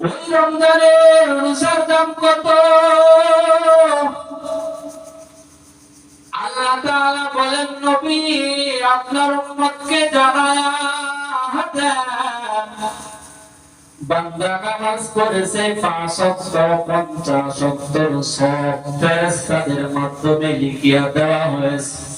ওই পঞ্চাশ ওয়াক্তের সব ফেরেশতাদের মাধ্যমে লিখিয়া দেওয়া হয়েছে।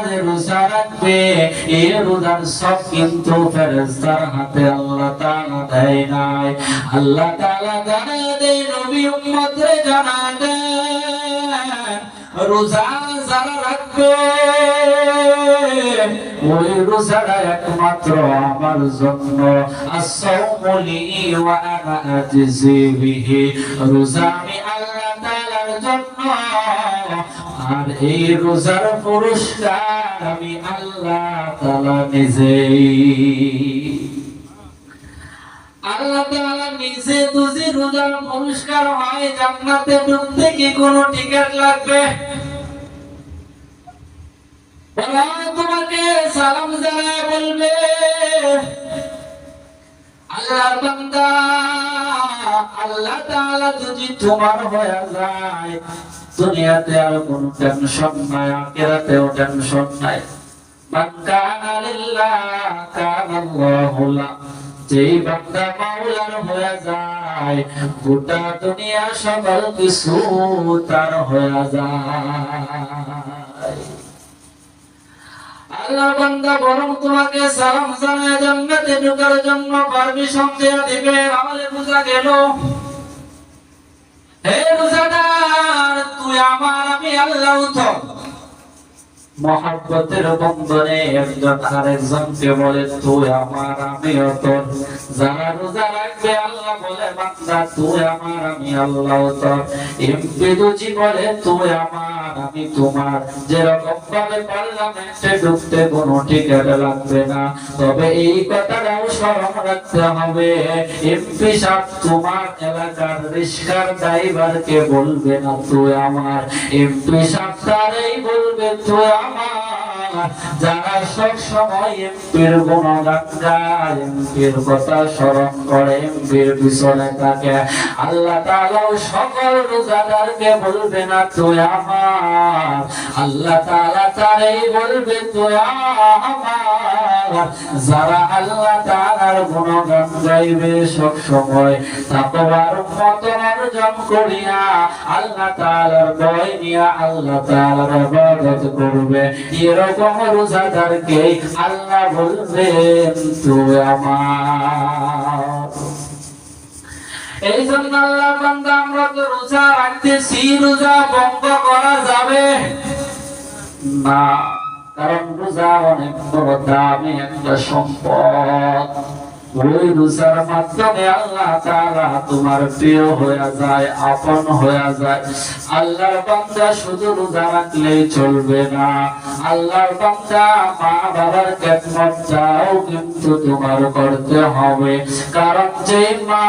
বান্দাদের রোজা রাখবে এই রোজার সব কিন্তু ফেরেশতার হাতে আল্লাহ তাআলা দেয় নাই। আল্লাহ তাআলা জানায় দেয় নবী উম্মতরে জানায় রোজা যারা রাখবে, ওই রোজাটা একমাত্র আমার জন্য। আসাউমু ওয়া আনা আজজি বিহি, রোজা আমি আল্লাহ তাআলার জন্য আর এই রোজার পুরস্কার আমি আল্লাহ তাআলা নিজেই। আল্লাহ যদি তোমার হয়ে যায় দুনিয়াতে আর কোনো টেনশন নাই, আখিরাতেও টেনশন নাই। মান কানা লিল্লাহ কানা আল্লাহু যেই বান্দা মাওলার হয়ে যায়, গোটা দুনিয়া সকল কিছু তার হয়ে যায়। আল্লাহ বান্দা বরং তোমাকে সালাম জানায়, জান্নাতে ঢোকার জন্য পারমিশন দেয়া দিবে আমাদের বুঝা গেল হে রোজাদার তুই আমার আমি আল্লাহ তো মহাব্বতের বন্ধনে একজন আরেকজনকে বলে, তুই আমার, আমি তোর যারা রোজা রাখবে, আল্লাহ বলে, বান্দা, তুই আমার, আমি আল্লাহ তোর এমপিদুজি বলে, তুই আমার, আমি তোমার। যেরকম ভাবে পার্লামেন্টে ঢুকতে কোনো টিকিট লাগবে না, তবে এই কথাটাও স্মরণ রাখতে হবে। এমপি সাহেব, তোমার এলাকার রিস্কার ড্রাইভারকে বলবে না তুই আমার। এমপি সাহেব তারাই বলবে, তুই আমার Allah যারা সব সময় এমপির গুণগান গায়, এমপির কথা স্মরণ করে, এমপির পিছনে থাকে। আল্লাহ তাআলাও সকল রোজাদারকে বলবে না, তুই আমার। আল্লাহ তাআলা তারাই বলবে, তুই আমার। যারা আল্লাহ তাআলার গুণগান গাইবে সব সময় তাকওয়ার মতন অর্জন করিয়া আল্লাহ তাআলার ভয় নিয়ে আল্লাহ তাআলার ইবাদত করবে। এরকম রোজাদারকে আল্লাহ বলবেন তুই আমার। এই জন্য আল্লাহ বান্দা, আমরা তো রোজা রাখতেছি রোজা বন্ধ করা যাবে? না, কারণ রোজা অনেক বড় দামি একটা সম্পদ। ওই আল্লাহ তোমার না। মা করতে হবে। কারণ যে মা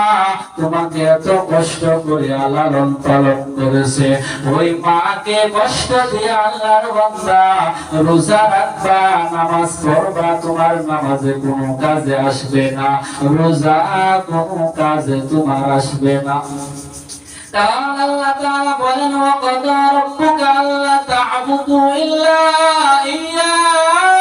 তোমাকে এত কষ্ট করে লালন পালন করেছে, ওই মাকে কষ্ট দিয়ে আল্লাহর বান্দা রোজা রাখবা, নামাজ পড়বা, তোমার নামাজে কোনো কাজে আসবে না রোজা কোনো কাজে তোমার আসবে না। কারণ আল্লাহ তাআলা বলেন ওয়া কাদা রাব্বুকা আল্লা ইল্লা ইয়্যাহ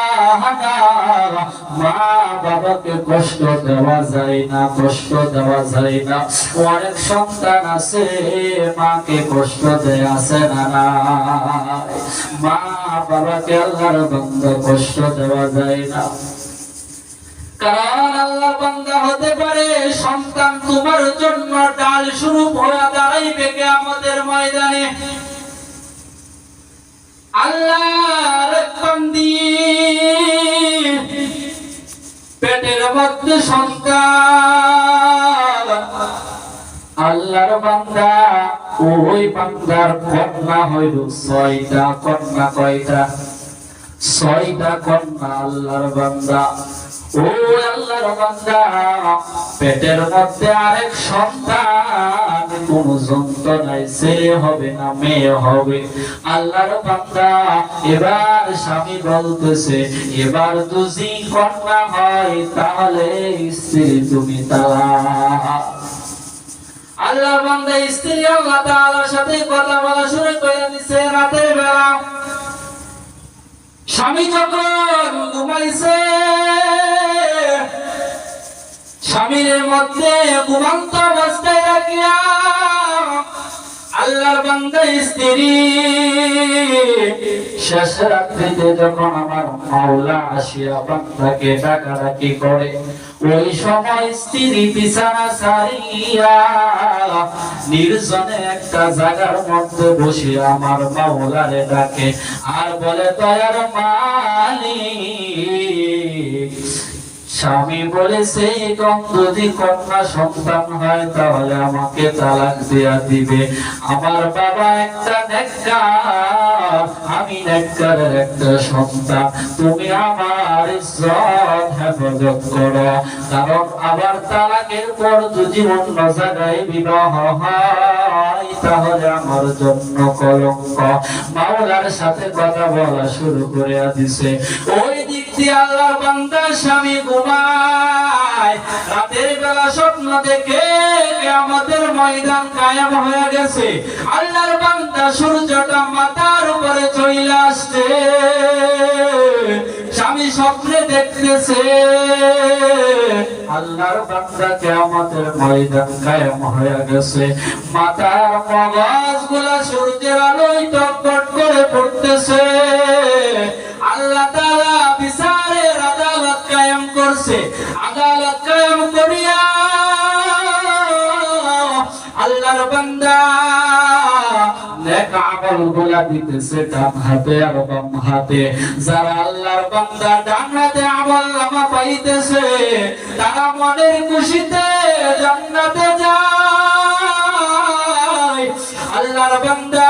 কষ্ট দেওয়া যায় না, কষ্ট দেওয়া যায় না। অনেক সন্তান আছে, মাকে কষ্ট দেয় আছে না মা বাবাকে আল্লাহর বান্দা কষ্ট দেওয়া যায় না। কারণ আল্লাহ বান্দা হতে পারে তোমার জন্য ডাল শুরু হয়ে দাঁড়াইবে আমাদের ময়দানে। সন্তান। আল্লাহর বান্দা, ওই বান্দার কন্যা হইল ছয়টা কন্যা কয়টা? ছয়টা কন্যা আল্লাহর বান্দা। ও আল্লাহর বান্দা, পেটের মধ্যে আরেক সন্তান। কোন যন্ত্রণায় ছেলে হবে না, মেয়ে হবে। আল্লাহর বান্দা, এবার স্বামী বলতেছে, এবার দুজি কন্যা হয়, তাহলে স্ত্রী তুমি তালা। আল্লাহ বান্দা, স্ত্রী আল্লাহ তাআলার সাথে কথা বলা শুরু করে দিছে রাতের বেলা। স্বামী যখন ঘুমাইছে স্বামীর মধ্যে ঘুমন্ত অবস্থায় রাখিয়া আল্লাহর বান্দা স্ত্রী শেষ রাত্রিতে যখন আমার মাওলা আসিয়া বান্দাকে ডাকাডাকি করে, ওই সময় স্ত্রী বিছানা সারিয়া নির্জনে একটা জায়গার মধ্যে বসে আমার মাওলারে ডাকে, আর বলে, দয়ার মালিক স্বামী বলেছে এরকম যদি কন্যা সন্তান হয়, তাহলে আমাকে তালাক দেয়া দিবে। আমার বাবা একটা আমি নেককারের একটা সন্তান। তুমি আমার কারণ আবার তালাকের পর যদি অন্য জায়গায় বিবাহ হয়, তাহলে আমার জন্য কলঙ্ক। মাওলার সাথে কথা বলা শুরু করে দিছে। ওই আল্লাহর বান্দা স্বামী ঘুমায়। রাতের বেলা স্বপ্ন দেখে আমাদের ময়দান কায়েম হয়ে গেছে। আল্লাহর বান্দা সূর্যটা মাথার উপরে চলে আসছে। স্বামী স্বপ্নে দেখতেছে, আল্লাহর বান্দা ময়দান কায়েম হয়ে গেছে। সূর্যের আলোয় টকটক করে পড়তেছে। আদালত কায়েম করিয়া আল্লাহর বান্দা নেক আমলগুলা দিতেছে ডান হাতে আর বাম হাতে। যারা আল্লাহর বান্দা ডান হাতে আমল নামা পাইতেছে, তারা মনের খুশিতে জান্নাতে যায়। আল্লাহর বান্দা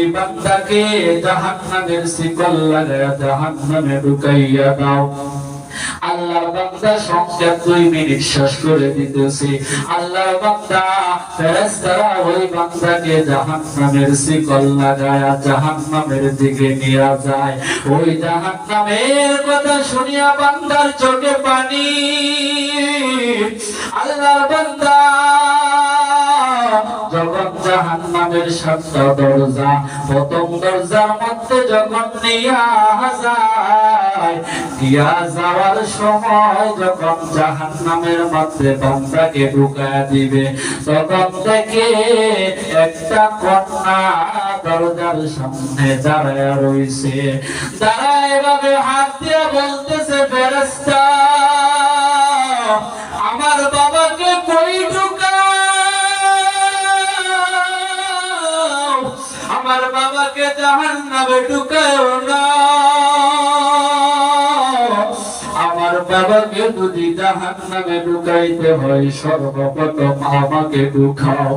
ওই বান্দাকে জাহান্নামের শিকল লাগায়া জাহান্নামে ঢুকাইয়া দাও। আল্লাহর বান্দা সংখ্যা দুই মিনিট শেষ করে দিতেছে। আল্লাহর বান্দা, ফেরেশতারা ওই বান্দাকে জাহান্নামের শিকল লাগায়া জাহান্নামের দিকে নিয়ে যায়। ওই জাহান্নামের কথা শুনিয়া বান্দার চোখে পানি। আল্লাহর বান্দা যখন জাহান্নামের দরজা। প্রথম মধ্যে নিয়া যায়, দিয়া যাওয়ার সময় যখন জাহান্নামের মধ্যে ঢুকায় দিবে, তখন থেকে একটা কন্যা দরজার সামনে দাঁড়ায় রইছে। দাঁড়ায় এভাবে হাত দিয়ে বলতেছে বাবাকে জাহান নামে ঢুকাও না। আমার বাবাকে যদি জাহান নামে ঢুকাইতে হয়, সর্বপ্রথম আমাকে ঢুকাও।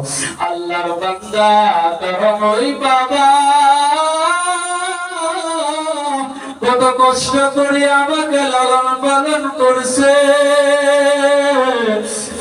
আল্লাহর বান্দা, কারণ ওই বাবা কত কষ্ট করে আমাকে লালন পালন করছে।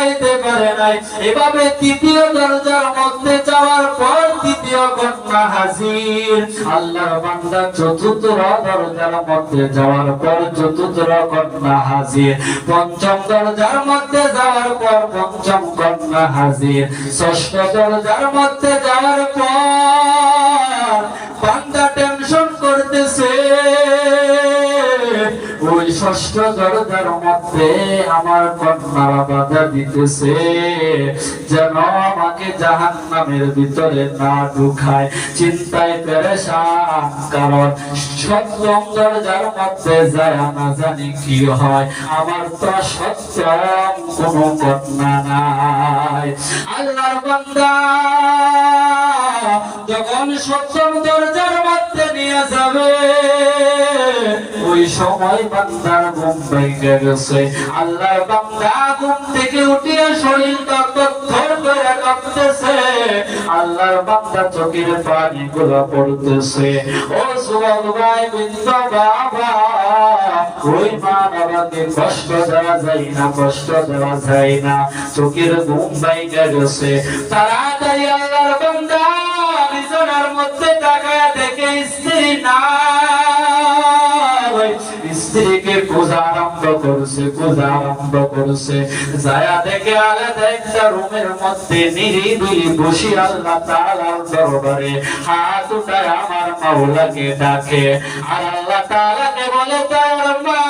ঢুকাইতে পারে নাই। এভাবে তৃতীয় দরজার মধ্যে যাওয়ার পর তৃতীয় কন্যা হাজির। আল্লাহর বান্দা চতুর্থ দরজার মধ্যে যাওয়ার পর চতুর্থ কন্যা হাজির। পঞ্চম দরজার মধ্যে যাওয়ার পর পঞ্চম কন্যা হাজির। ষষ্ঠ দরজার মধ্যে যাওয়ার পর বান্দা টেনশন করতেছে। ওই ষষ্ঠ দরজার মধ্যে আমার কন্যারা বাধা দিতেছে, যেন আমাকে জাহান নামের ভিতরে না ঢুকায়। চিন্তায় পেরেশান, কারণ সপ্তম দরজার মধ্যে যায় না জানি কি হয়। আমার তো সত্যম কোনো কন্যা নাই। আল্লাহর যখন দরজার মধ্যে নিয়ে যাবে, ওই সময় বান্দার ঘুম ভেঙে গেছে। বান্দা ঘুম থেকে উঠিয়ে আল্লাহর বান্দা চোখের পানি পড়তেছে। ও যুবক ভাই বাবা ওই মা বাবাকে কষ্ট দেওয়া যায় না, কষ্ট দেওয়া যায় না। চোখের ঘুম ভেঙে গেছে। তাড়াতাড়ি স্ত্রীকে পূজা আরম্ভ করছে, পূজা আরম্ভ করছে। যায়া দেখে আলাদা একটা রুমের মধ্যে নিরিবিলি বসি আল্লাহ তাআলার দরবারে। হাত উঠায় আমার মাওলাকে ডাকে। আর আল্লাহ তাআলাকে বলে, তার মালিক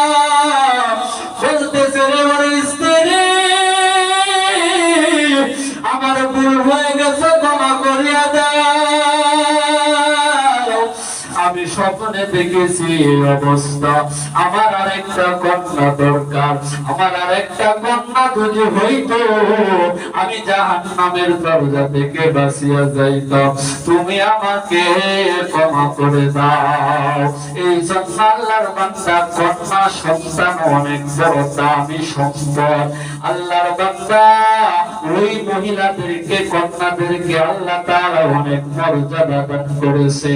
স্বপ্নে দেখেছি অবস্থা। আমার আরেকটা কন্যা দরকার। আমার আরেকটা কন্যা যদি হইতো, আমি জাহান নামের দরজা থেকে বাঁচিয়া যাইতাম। তুমি আমাকে ক্ষমা করে দাও। এই জন্য আল্লাহর বান্দা, কন্যা, সন্তান অনেক বড়, দামি সম্পদ। আল্লাহর বান্দা, ওই মহিলাদেরকে, কন্যাদেরকে আল্লাহ তাআলা অনেক মর্যাদা দান করেছে।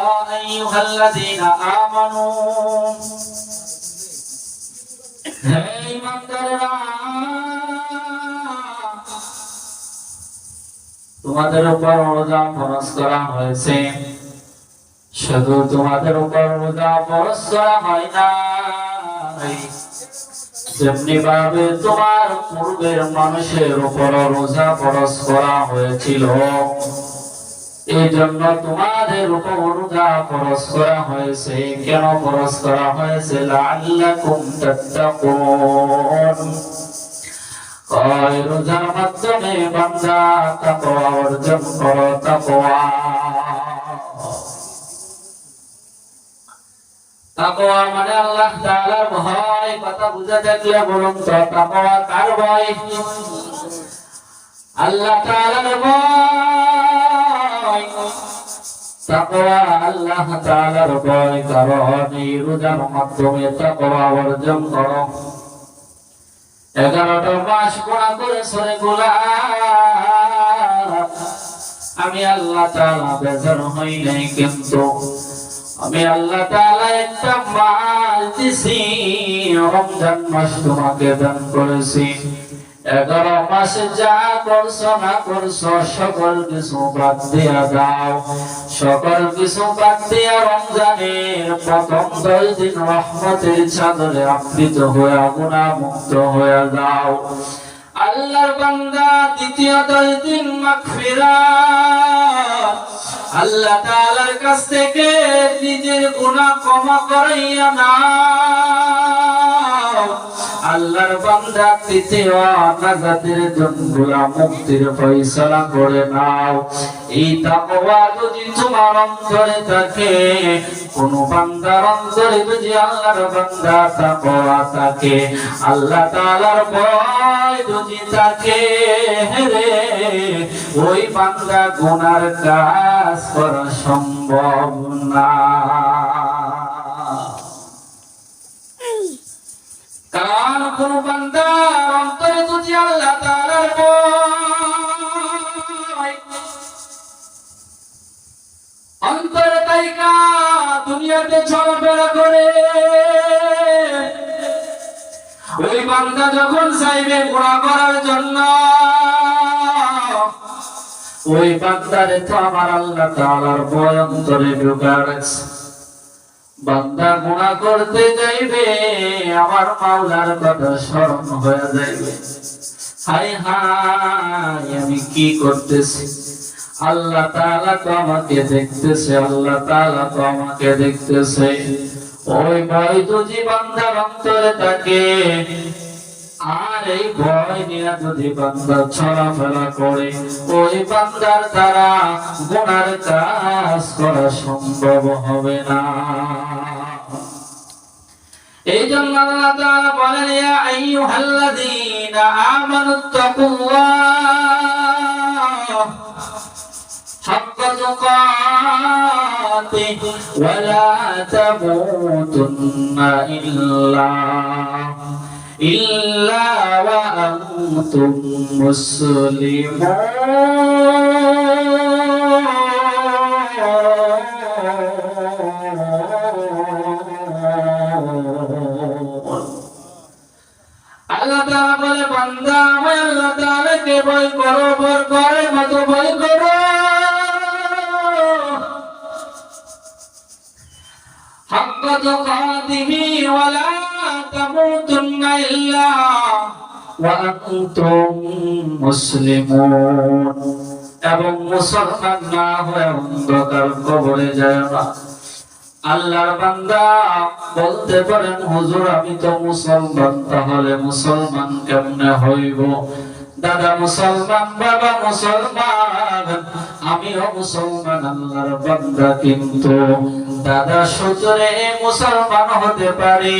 ইয়া আমানু হে ঈমানদারেরা তোমাদের উপর রোজা ফরজ করা হয়েছে শুধু তোমাদের উপর রোজা ফরজ করা হয় না যেমনি ভাবে তোমার পূর্বের মানুষের উপর রোজা ফরজ করা হয়েছিল এই জন্য তোমাদের উপর রোজা ফরজ করা হয়েছে, কেন ফরজ করা হয়েছে রোজার মাধ্যমে বান্দা অর্জন মানে আল্লাহ ভয়, কথা বুঝা থাকলে বলুন তো, তাকওয়া কার ভয়? আল্লাহ তাআলার ভয়। তাকওয়া আল্লাহ তাআলার ভয় রোজার মাধ্যমে তাকওয়া অর্জন করো। এগারোটা মাস করে আমি আল্লাহ তাআলা বেজার হই নাই কিন্তু। আমি আল্লাহ তাআলা একটা মাস দিছি, রমজান মাস তোমাকে দান করেছি। এগারো মাসে যা না সকল সকল চাদরে হয়ে গুণা মুক্ত হয়ে যাও। আল্লাহর বান্দা, দ্বিতীয় দশ দিন আল্লাহ কাছ থেকে নিজের গুনাহ ক্ষমা করাইয়া নাও। আল্লাহর বান্দা তৃতীয় নাজাতের জন্য মুক্তির ফয়সালা করে নাও। এই তাকওয়া যদি তোমার অন্তরে থাকে, কোন বান্দার অন্তরে যদি আল্লাহর বান্দা তাকওয়া থাকে, আল্লাহ তাআলার ভয় যদি থাকে রে, ওই বান্দা গুনার কাজ করা সম্ভব না কারণ কোন বান্দার অন্তরে যদি আল্লাহ তাআলার ভয়। অন্তরে তাইকা দুনিয়াতে চলাফেরা করে। ওই বান্দা যখন চাইবে ঘোরা করার জন্য, ওই বান্দারে তো আমার আল্লাহ তাআলার ভয় অন্তরে ঢুকা রাখছে বান্দা গুণা করতে যাইবে আমার মাওলার কথা স্মরণ হয়ে যাইবে। হাই হাই আমি কি করতেছি? আল্লাহ তাআলা তো আমাকে দেখতেছে, আল্লাহ তাআলা তো আমাকে দেখতেছে। ওই ভাই তো বান্দার অন্তরে থাকে আর এই ভয় নিয়ে যদি বান্দা চলাফেরা করে, ওই বান্দার দ্বারা গুনার কাজ করা সম্ভব হবে না। এই জন্য আল্লাহ তাআলা বলেন, ইয়া আইয়ুহাল্লাযীনা আমানুত্তাকুল্লাহ হাক্কা তুকাতিহি ওয়া তামুতুন্না ইল্লা। إلا وأنتم مسلمون আল্লাহ তাআলা বলে বান্দা আমি আল্লাহ তাআলাকে ভয় করো ভয় করে মতো ভয় করো حق تقاته ولا تموتن إلا وأنتم مسلمون এবং মুসলমান না হয়ে অন্ধকার কবরে যায় না আল্লাহর বান্দা বলতে পারেন হুজুর আমি তো মুসলমান তাহলে মুসলমান কেমনে হইব দাদা মুসলমান, বাবা মুসলমান, আমিও মুসলমান, আল্লাহর বান্দা কিন্তু। দাদা সূত্রে মুসলমান হতে পারি,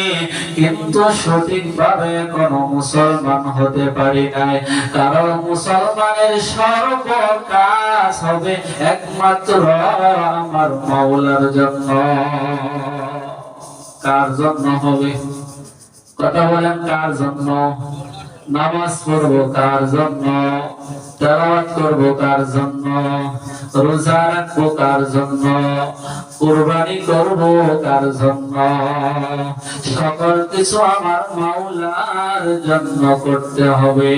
কিন্তু সঠিকভাবে কোন মুসলমান হতে পারি নাই। কারণ মুসলমানের সর্ব কাজ হবে একমাত্র আমার মাওলার জন্য। কার জন্য হবে? কথা বলেন কার জন্য? নামাজ পড়ব কার জন্য, তেলাওয়াত করব কার জন্য, রোজা রাখব কার জন্য, কুরবানি করব কার জন্য। সকল কিছু আমার মাওলার জন্য করতে হবে।